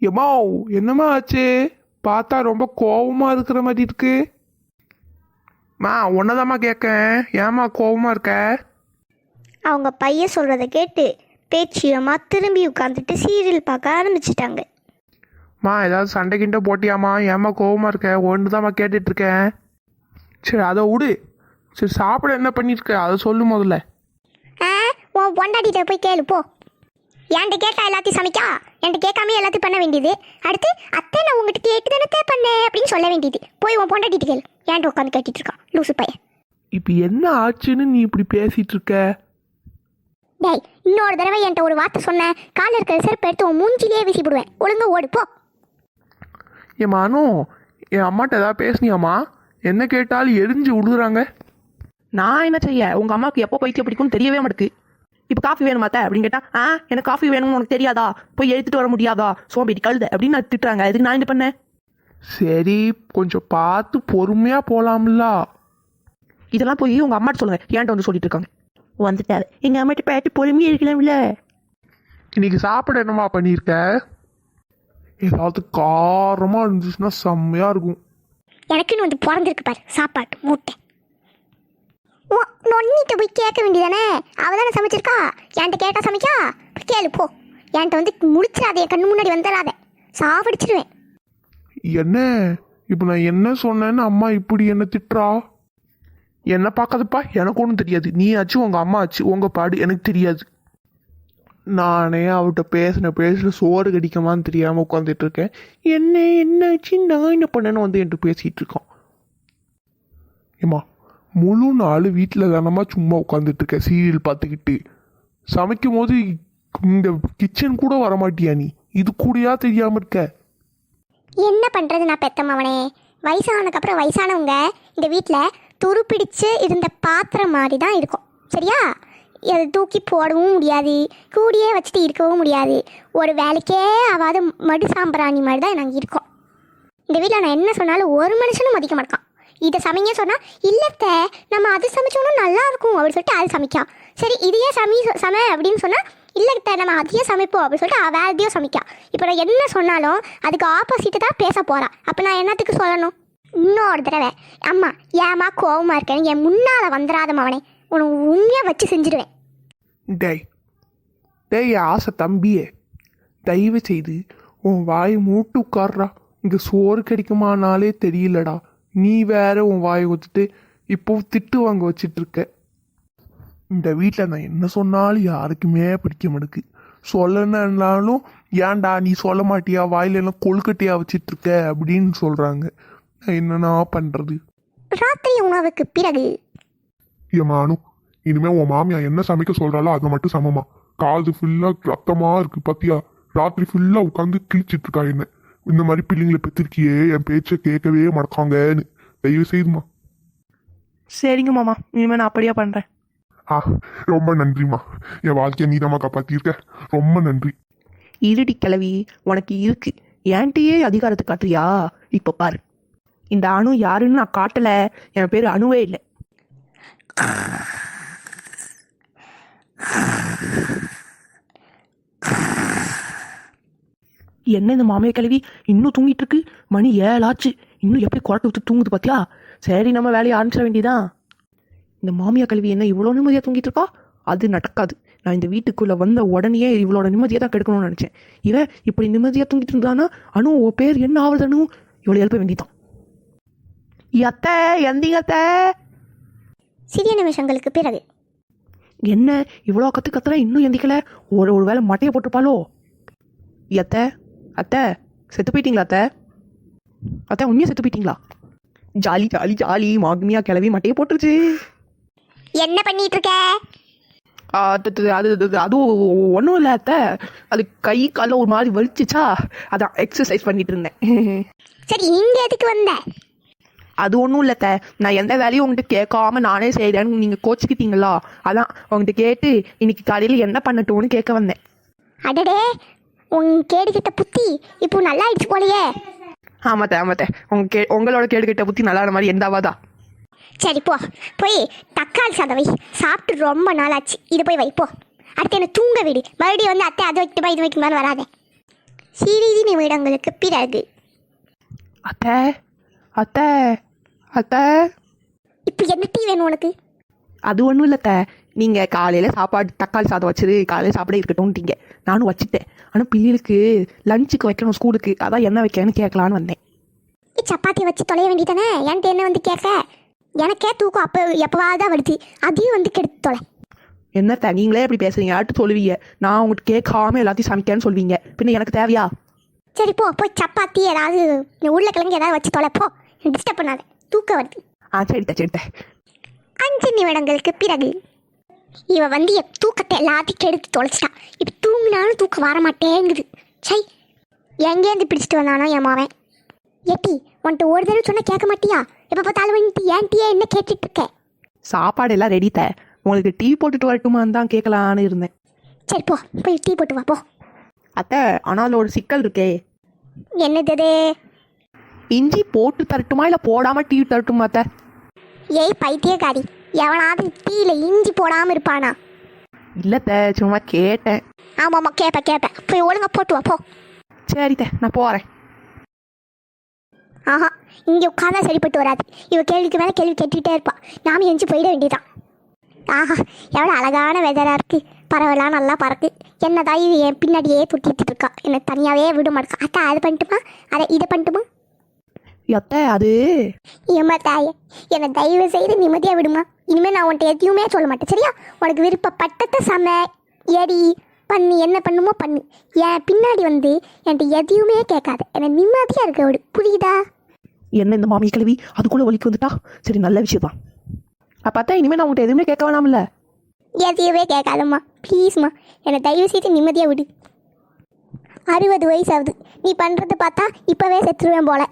எம்மா என்னம்மா ஆச்சு? பார்த்தா ரொம்ப கோவமா இருக்கிற மாதிரி இருக்கு. மா உன்னதாம்மா கேட்கேன் ஏம்மா கோவமா இருக்க? அவங்க பையன் சொல்கிறத கேட்டு பேச்சியம்மா திரும்பி உட்காந்துட்டு சீரியல் பார்க்க ஆரம்பிச்சிட்டாங்க. மா ஏதாவது சண்டை கிண்டை போட்டியாம்மா? ஏம்மா கோவமா இருக்க? ஒன்று தாம்மா கேட்டுட்டு இருக்கேன் சரி அதை விடு. சரி சாப்பிட என்ன பண்ணிருக்க அதை சொல்லு முதல்ல. ஆ உன் பொண்டாட்டிகிட்ட போய் கேளு போ. என்கிட்ட கேட்டா எல்லாத்தையும் சமைக்கா என்கிட்ட கேட்காம எல்லாத்தையும் பண்ண வேண்டியது. அடுத்து அத்தை நான் உங்ககிட்ட கேட்டு தானே பண்ணேன் அப்படின்னு சொல்ல வேண்டியது. போய் உன் பொண்டாட்டிட்டு கேளு. ஏன்ட்ட உட்காந்து கேட்டுட்டு இருக்கான்? லூசு பையன். இப்போ என்ன ஆச்சுன்னு நீ இப்படி பேசிட்டு இருக்க? டேய் இன்னொரு தடவை என்கிட்ட ஒரு வார்த்தை சொன்னேன் காலில் இருக்கிற செருப்பு எடுத்து உன் மூஞ்சிலேயே வீசி போடுவேன் ஒழுங்கா ஓடு போ. என் மனு என் அம்மாட்ட ஏதாவது பேசுனியாம்மா? என்ன கேட்டாலும் எரிஞ்சு விடுறாங்க நான் என்ன செய்ய? உங்க அம்மாவுக்கு எப்போ பைத்தியம் பிடிக்கும்னு தெரியவே மாட்டேக்கு இப்போ காஃபி வேணுமா அத்தை? அப்படின்னு கேட்டா ஆ எனக்கு காஃபி வேணும்னு உனக்கு தெரியாதா? போய் எடுத்துட்டு வர முடியாதா? சோம்பேறி கழுத அப்படின்னு நான் திட்டுறாங்க. இதுக்கு நான் என்ன பண்ணேன் சரி கொஞ்சம் பார்த்து பொறுமையாக போகலாம்ல இதெல்லாம் போய் உங்க அம்மாட்ட சொல்லுங்க. ஏன்ட்ட வந்து சொல்லிட்டு இருக்காங்க. வந்துட்டாரு. எங்க அம்மாட்ட பேட்டு பொறுமையா இருக்கலாம்ல. இன்னைக்கு சாப்பிட என்னம்மா பண்ணியிருக்க? ஏதாவது காரமாக இருந்துச்சுன்னா செம்மையாக இருக்கும். எனக்குன்னு வந்து பிறந்திருக்கு பாரு சாப்பாடு மூட்டை. நொன்னிட்ட போய் கேட்க வேண்டியதானே? அவள் தானே சமைச்சிருக்கா? என்கிட்ட கேட்க சமைக்கா? கேளு போ. என்கிட்ட வந்து முடிச்சிடாத என் கண்ணு முன்னாடி வந்துடாத. சாவடிச்சிருவேன். என்ன? இப்போ நான் என்ன சொன்னேன்னு அம்மா இப்படி என்ன திட்டுறா? என்ன பார்க்காதப்பா எனக்கு ஒன்றும் தெரியாது. நீ ஆச்சு உங்கள் அம்மா ஆச்சு உங்கள் பாடு எனக்கு தெரியாது. நானே அவட்ட பேசின பேசின சோறு கடிக்கமான்னு தெரியாமல் உட்காந்துட்டு இருக்கேன் என்ன என்னாச்சு? நான் என்ன பண்ணேன்னு வந்து என்கிட்ட பேசிகிட்டு இருக்கோம் ஏம்மா முழு நாள் வீட்டில் தானம்மா சும்மா உட்காந்துட்டு இருக்கேன் சீரியல் பார்த்துக்கிட்டு சமைக்கும் போது இந்த கிச்சன் கூட வரமாட்டியா நீ? இது கூடயா தெரியாமல் இருக்க? என்ன பண்ணுறது நான் பெத்த வயசானதுக்கப்புறம் வயசானவங்க இந்த வீட்டில் துருப்பிடிச்சு இருந்த பாத்திரம் மாதிரி தான் இருக்கும். சரியா? அதை தூக்கி போடவும் முடியாது கூடியே வச்சுட்டு இருக்கவும் முடியாது. ஒரு வேலைக்கே ஆகாத மடு சாம்பிராணி மாதிரி தான் நாங்கள் இருக்கோம். இந்த வீட்டில் நான் என்ன சொன்னாலும் ஒரு மனுஷனும் மதிக்க மாட்டான். இதை சமைங்க சொன்னால் இல்லத்த நம்ம அது சமைச்சோன்னா நல்லா இருக்கும் அப்படின்னு சொல்லிட்டு அது சமைக்கா. சரி இதையே சமி சமை அப்படின்னு சொன்னால் இல்லத்த நம்ம அதையே சமைப்போம் அப்படின்னு சொல்லிட்டு அவ வேற சமைக்கா. இப்போ நான் என்ன சொன்னாலும் அதுக்கு ஆப்போசிட்டு தான் பேச போகிறான் அப்போ நான் என்னத்துக்கு சொல்லணும்? இன்னொரு தடவை அம்மா ஏமா கோவமாக இருக்கேன்னு என் முன்னால் வந்துடாத மவனே. உனக்கு உண்மையாக வச்சு செஞ்சிடுவேன் டேய் டேய் ஆசை தம்பியே. தயவு செய்து உன் வாய் மூட்டு உட்கார்றா. இங்கே சோறு கிடைக்குமானாலே தெரியலடா. நீ வேற உன் வாயை வச்சுட்டு இப்போ திட்டு வாங்க வச்சிட்டு இருக்க இந்த வீட்டில் நான் என்ன சொன்னாலும் யாருக்குமே பிடிக்க மாட்டேக்கு. சொல்லணுன்னாலும் ஏன்டா நீ சொல்ல மாட்டியா? வாயில எல்லாம் கொழுக்கட்டையா வச்சிட்டு இருக்க அப்படின்னு சொல்றாங்க. நான் என்னண்ணா பண்றது? ராத்திரி உணவுக்கு பிறகு. ஏமானு இனிமே உன் மாமியா என்ன சமைக்க சொல்றாளோ அதை மட்டும் சமமா? காது ஃபுல்லா ரத்தமா இருக்கு பாத்தியா? ராத்திரி ஃபுல்லா உட்காந்து கிழிச்சிட்டு இருக்கா என்ன? இந்த மாதிரி பிள்ளைங்களை பெற்றிருக்கியே? என் பேச்சை கேட்கவே மாட்டாங்கன்னு தயவு செய்துமா. சரிங்க மாமா. இனிமே நான் அப்படியே பண்றேன். ஆ ரொம்ப நன்றிம்மா. என் வாழ்க்கையை நீதாம்மா காப்பாத்திருக்க ரொம்ப நன்றி. இருடி கிளவி உனக்கு இருக்கு. ஏன்ட்டியே அதிகாரத்தை காட்டுறியா? இப்போ பாரு. இந்த அணு யாருன்னு நான் காட்டல. என் பேர் அணுவே இல்லை. என்ன இந்த மாமியா கிளவி இன்னும் தூங்கிட்டு இருக்கு மணி ஏழாச்சு. இன்னும் எப்படி குரட்டை விட்டு தூங்குது பாத்தியா? சரி நம்ம வேலையை ஆரம்பிச்சிட வேண்டியதான் இந்த மாமியா கல்வி என்ன இவ்வளோ நிம்மதியாக தூங்கிட்டு இருக்கா அது நடக்காது. நான் இந்த வீட்டுக்குள்ளே வந்த உடனேயே இவளோட நிம்மதியை தான் கெடுக்கணும்னு நினச்சேன். இவன் இப்படி நிம்மதியாக தூங்கிட்டு இருந்தானா? அனு உன் பேர் என்ன ஆகுது அனு இவளை எழுப்ப வேண்டியதான் அத்தை எந்தீங்க அத்தை. சிறிய நிமிஷங்களுக்கு பிறகு. என்ன? இவ்வளோ கற்று கத்துறா? இன்னும் எந்திக்கல? ஒரு ஒரு வேளை மட்டையை போட்டிருப்பாளோ? அத்தை அத்தை செத்து போயிட்டீங்களா அத்தை? அத்தை உண்மையாக செத்து போயிட்டீங்களா? ஜாலி ஜாலி ஜாலி மாகுமியா கிளவி மட்டையை போட்டுருச்சு. என்ன பண்ணிட்டு இருக்க அது அது- அது ஒன்றும் இல்லை அத்தை. அது கை காலில் ஒரு மாதிரி வலிச்சுச்சா? அதான் எக்ஸசைஸ் பண்ணிட்டு இருந்தேன். சரி இங்க எதுக்கு வந்த? அது ஒன்றும் இல்லை அத்தை. நான் எந்த வேலையும் உங்கள்கிட்ட கேட்காம நானே செய்கிறேன்னு நீங்கள் கோச்சிக்கிட்டீங்களா? அதான் உங்கள்கிட்ட கேட்டு இன்னைக்கு காலையில் என்ன பண்ணட்டும்னு கேட்க வந்தேன். அடடே உன் கேடுகிட்ட புத்தி இப்போ நல்லா ஆயிடுச்சு போலயே. ஆமாத்த ஆமாத்த. உங்க கே உங்களோட கேடுகிட்ட புத்தி நல்லா மாதிரி எந்தாவாதா சரி போ. போய் தக்காளி சாதம் வை. சாப்பிட்டு ரொம்ப நாள் ஆச்சு இது போய் வை போ. அடுத்து என்ன தூங்க விடு. மறுபடியும் வந்து அத்தை அது வைக்கணுமா இது வைக்கணுமான்னு வராதே. சீரீதி நிமிடங்களுக்கு பிறகு. அத்தை அத்தை அத்தை. இப்போ என்ன டீ வேணும் உனக்கு? அது ஒன்றும் இல்லை அத்தை நீங்கள் காலையில் சாப்பாடு தக்காளி சாதம் வச்சிரு காலையில் சாப்பிட இருக்கட்டும்ட்டீங்க நானும் வச்சுட்டேன். ஆனால் பிள்ளைகளுக்கு லஞ்சுக்கு வைக்கணும் ஸ்கூலுக்கு அதான் என்ன வைக்கன்னு கேட்கலான்னு வந்தேன். சப்பாத்தி வச்சு தொலைய வேண்டியதானே? என்கிட்ட என்ன வந்து கேட்க? எனக்கே தூக்கம் அப்போ எப்போவாவது தான் வருது. அதையும் வந்து கெடுத்து தொலை. என்னத்த நீங்களே இப்படி பேசுறீங்க? அடுத்து சொல்லுவீங்க? நான் உங்கள்கிட்ட கேட்காம எல்லாத்தையும் சமைக்கேன்னு சொல்வீங்க. பின்ன எனக்கு தேவையா? சரி போ போய் சப்பாத்தி ஏதாவது உருளைக்கிழங்கு ஏதாவது வச்சு தொலை போ. டிஸ்டர்ப் பண்ணாத. தூக்கம் வருது. ஆ சரித்த சரித்த. அஞ்சு நிமிடங்களுக்கு பிறகு இவ வந்து என் தூக்கத்தை எல்லாத்தையும் கெடுத்து தொலைச்சிட்டான் இப்போ தூங்கினாலும் தூக்கம் வர மாட்டேங்குது சை எங்கேருந்து பிடிச்சிட்டு வந்தானோ என் மாவன்? எட்டி உன்கிட்ட ஒரு தடவை சொன்னா கேட்க மாட்டியா? எப்போ பார்த்தாலும் வந்துட்டு ஏன்ட்டியே என்ன கேட்டுட்டு இருக்க? சாப்பாடு எல்லாம் ரெடி த. உங்களுக்கு டீ போட்டுட்டு வரட்டுமான்னு தான் கேட்கலான்னு இருந்தேன். சரி போ. போய் டீ போட்டு வா போ. அத்தை ஆனால் அதில் ஒரு சிக்கல் இருக்கே. என்னது இது? இஞ்சி போட்டு தரட்டுமா இல்லை போடாமல் டீ தரட்டுமா அத்தை? ஏய் பைத்தியக்காரி. எவனாவது டீல இஞ்சி போடாமல் இருப்பானா? இல்லைத்த சும்மா கேட்டேன். ஆமாம் ஆமாம் கேட்பேன் கேட்பேன் போய் ஒழுங்கா போட்டு வா போ. சரித்த நான் போகிறேன் ஆஹா இங்கே உட்காந்தா சரிப்பட்டு வராது. இவ கேள்விக்கு மேலே கேள்வி கேட்டுக்கிட்டே இருப்பா. நாம எஞ்சி போயிட வேண்டியதான் ஆஹா எவ்வளோ அழகான வெதராக இருக்கு. பறவைலாம் நல்லா பறக்கு. என்ன தாய் என் பின்னாடியே துட்டிட்டு இருக்கா. என்னை தனியாகவே விட மாட்டேக்கா அத்தா அது பண்ணட்டுமா? அதை இதை பண்ணட்டுமா? அத்தை அது? ஏம்மா தாயே என்னை தயவு செய்து நிம்மதியாக விடுமா? இனிமேல் நான் உன்ட்ட எதையுமே சொல்ல மாட்டேன் சரியா? உனக்கு விருப்பப்பட்டதை சம எரி பண்ணு என்ன பண்ணுமோ பண்ணு. என் பின்னாடி வந்து என்கிட்ட எதையுமே கேட்காத. என்னை நிம்மதியாக இருக்க விடு. புரியுதா? என்ன இந்த மாமி கிழவி? அதுக்குள்ளே ஒலிக்கு வந்துட்டா? சரி நல்ல விஷயம் தான் அப்போ அத்தை இனிமேல் நான் உங்கள்கிட்ட எதுவுமே கேட்க வேணாம்ல? எதையவே கேட்காதம்மா. ப்ளீஸ்மா என்னை தயவு செய்து நிம்மதியாக விடு. அறுபது வயசு ஆகுது. நீ பண்ணுறத பார்த்தா இப்போவே செத்துருவேன் போல.